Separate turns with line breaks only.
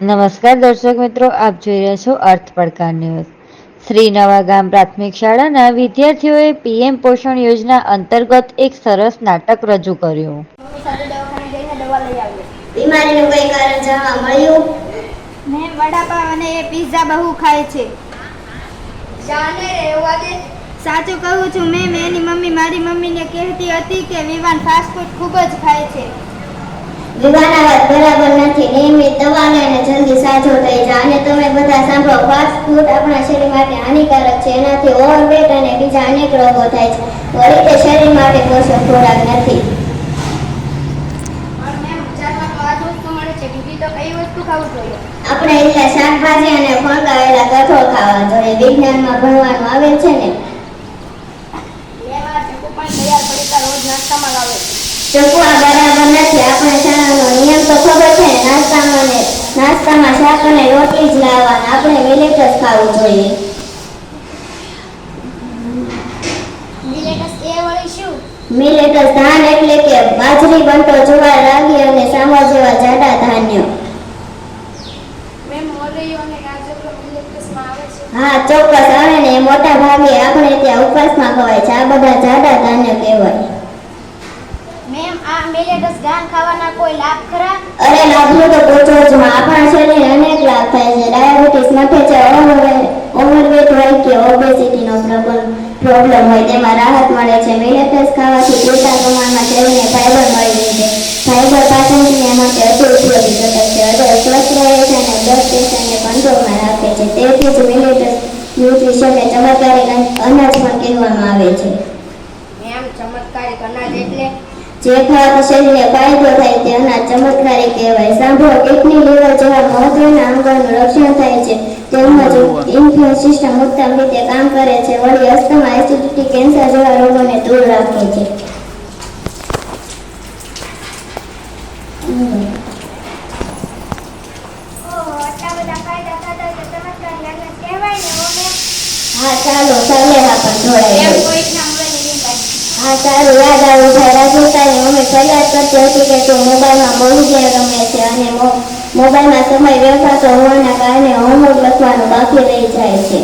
નમસ્કાર દર્શક મિત્રો આપ જોઈ રહ્યા છો અર્થ પડકાર ન્યૂઝ. શ્રી નવાગામ પ્રાથમિક શાળાના વિદ્યાર્થીઓએ પીએમ પોષણ યોજના અંતર્ગત એક સરસ નાટક રજૂ કર્યું.
બીમારીનું કઈ કારણ જાણવા મળ્યું?
મેં વડાપાવ અને એ પિઝા બહુ ખાય છે.
જાને રહેવા દે
સાચું કહું છું મેં એની મમ્મી મારી મમ્મીને કહેતી હતી કે વિવાન ફાસ્ટ ફૂડ ખૂબ જ ખાય છે.
વાત બરાબર નથી. નિયમિત દવા લઈને જલ્દી સાજો થઈ જા. અને તમે બધા સાંભળો ફાસ્ટ ફૂડ આપણા શરીર માટે હાનિકારક છે. એનાથી ઓવરવેટ અને બીજા અનેક રોગો થાય છે. વળી તે શરીર માટે પોષક ખોરાક નથી. આપણે એટલે શાકભાજી અને ફણગાવેલા કઠોળ ખાવા જોઈએ. વિજ્ઞાનમાં ભણવાનું આવે છે ને?
તૈયાર રોજ નાસ્તામાં લાવે છે.
ચકુ બરાબર નથી. આપણે શાળાનો નિયમ તો ખબર છે ને નાસ્તામાં ને નાસ્તામાં શાક અને રોટલી જ લાવવાના. આપણે મિલેટ જ ખાવું જોઈએ.
મિલેટસ
ધાન એટલે કે બાજરી બંટો જુવાર રાગી અને સામા જેવા જાડા ધાન્ય. હા ચોક્કસ આવે ને. એ મોટા ભાગે આપણે ત્યાં ઉપવાસમાં ખવાય છે. આ બધા જાડા ધાન્ય કહેવાય.
મેમ આ મિલેટસ ધાન ખાવાના કોઈ લાભ ખરા?
અરે લાભનું તો પૂછો જ માં. આપણા શરીરે અનેક લાભ થાય છે ડાયાબિટીસ મટે છે ઓવરવેટ હોય કે ઓબેસિટીનો પ્રોબ્લેમ પ્રોબ્લેમ હોય તેમાં રાહત મળે છે. મિલેટ્સ ખાવાથી પૂરતા પ્રમાણમાં શરીરને ફાઇબર મળી રહે છે. ફાઇબર પાચન ક્રિયા માટે અતિ ઉપયોગી ઘટક છે. હૃદય સ્વસ્થ રહે છે અને બ્લડ પ્રેશરને કંટ્રોલમાં રાખે છે. તેથી જ મિલેટ્સ ન્યુટ્રિશનને ચમત્કારી અનાજ પણ કહેવામાં આવે છે.
મેમ ચમત્કારિક અનાજ એટલે?
જે ખાવાથી શરીરને ફાયદો થાય તે અનાજ ચમત્કારી કહેવાય. સાંભળો કિડની લીવર જેવા મહત્વના અંગોનું રક્ષણ થાય છે. સિસ્ટમ ઉત્તમ રીતે કામ કરે છે. વળી અસ્થમા એસિડિટી કેન્સર જેવા રોગોને દૂર રાખે છે. હા ચાલો ચાલેરા પણ
જોડાય
હા સારું યાદ આવ્યું છે. રાજેતાની મમ્મી ફરિયાદ કરતી હતી કે તું મોબાઈલમાં બહુ ગેમ રમે છે અને મોબાઈલમાં સમય વ્યવસાતો હોવાના કારણે હોમવર્ક લખવાનું બાકી રહી જાય છે.